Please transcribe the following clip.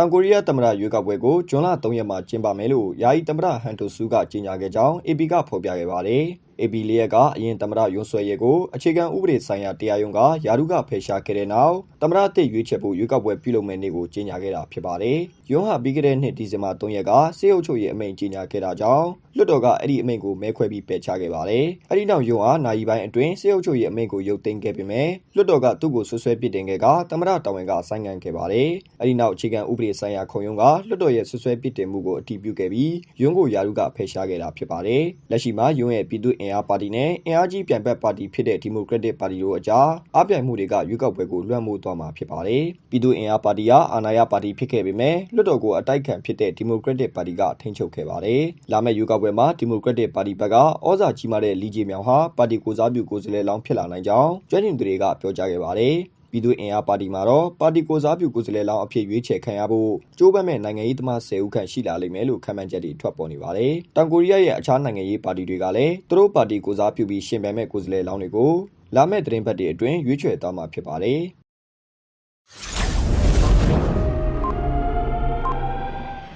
တောင်ကိုရီးယားသမ္မတရွေးကောက်ပွဲကို ဇွန်လ3ရက်မှာ ကျင်းပမယ်လို့ ယာယီသမ္မတ ဟန်တိုဆူကကြေညာခဲ့ကြောင်း AP က ဖော်ပြခဲ့ပါတယ်။ AP လျက်က အရင်သမ္မတယွန်ဆွဲရဲကိုအခြေခံဥပဒေဆိုင်ရာတရားရုံးကယာရုကဖယ်ရှားခဲ့တဲ့နောက်သမ္မတအသစ်ရွေးချယ်ဖို့ရွေးကောက်ပွဲပြုလုပ်မယ့်နေ့ကိုကြေညာခဲ့တာဖြစ်ပါတယ်။ယွန်ဟာပြီးခဲ့တဲ့နှစ်ဒီဇင်ဘာ3ရက်ကစေအုပ်ချုပ်ရေးအမိန့်ကြေညာခဲ့တာကြောင့်လွှတ်တော်ကအဲ့ဒီအမိန့်ကိုမဲခွဲပြီးပယ်ချခဲ့ပါတယ်။အဲ့ဒီနောက်ယွန်ဟာနိုင်ပိုင်းအတွင်းစေအုပ်ချုပ်ရေးအမိန့်ကိုရုပ်သိမ်းခဲ့ပေမဲ့လွှတ်တော်ကသူ့ကိုဆွဆွဲပစ်တင်ခဲ့ကသမ္မတတာဝန်ကဆိုင်းငံ့ခဲ့ပါတယ်။အဲ့ဒီနောက်အခြေခံဥပဒေဆိုင်ရာခုံရုံးကလွှတ်တော်ရဲ့ဆွဆွဲပစ်တင်မှုကိုအတည်ပြုခဲ့ပြီးယွန်ကိုယာရုကဖယ်ရှားခဲ့တာဖြစ်ပါတယ်။လက်ရှိမှာယွန်ရဲ့ပြည်သူ့အင်အားပါတီနဲ့အင်အားကြီးပြိုင်ဘက်ပါတီဖြစ်တဲ့ဒီမိုကရက်တစ်ပါတီတို့အကြားအပြိုင်မှုတွေကရွေးကောက်ပွဲကိုလွှမ်းမိုးသွားမှာဖြစ်ပါတယ်။ပြည်သူ့အင်အားပါတီကအာဏာရပါတီဖြစ်ခဲ့ပေမဲ့လွှတ်တော်ကိုအတိုက်ခံဖြစ်တဲ့ဒီမိုကရက်တစ်ပါတီကထိန်းချုပ်ခဲ့ပါတယ်။လာမယ့်ရွေးကောက်ပွဲမှာဒီမိုကရက်တစ်ပါတီဘက်ကဩဇာကြီးမားတဲ့လီဂျီမြောင်ဟာပါတီကိုစားပြုကိုယ်စားလှယ်လောင်းဖြစ်လာနိုင်ကြောင်းကျွမ်းကျင်သူတွေကပြောကြားခဲ့ပါတယ်။ ပြည်သူ့အင်အားပါတီမှာတော့ပါတီကိုစားပြုကိုယ်စားလှယ်လောင်းအဖြစ်ရွေးချယ်ခံရဖို့ကြိုးပမ်းမဲ့နိုင်ငံရေးသမား10ဦးခန့်ရှိလာလိမ့်မယ်လို့ခန့်မှန်းချက်တွေထွက်ပေါ်နေပါတယ်။တောင်ကိုရီးယားရဲ့အခြားနိုင်ငံရေးပါတီတွေကလည်းသူတို့ပါတီကိုစားပြုပြီးရှင်ပြိုင်မဲ့ကိုယ်စားလှယ်လောင်းတွေကိုလာမယ့်သတင်းပတ်တွေအတွင်းရွေးချယ်သွားမှာဖြစ်ပါတယ်။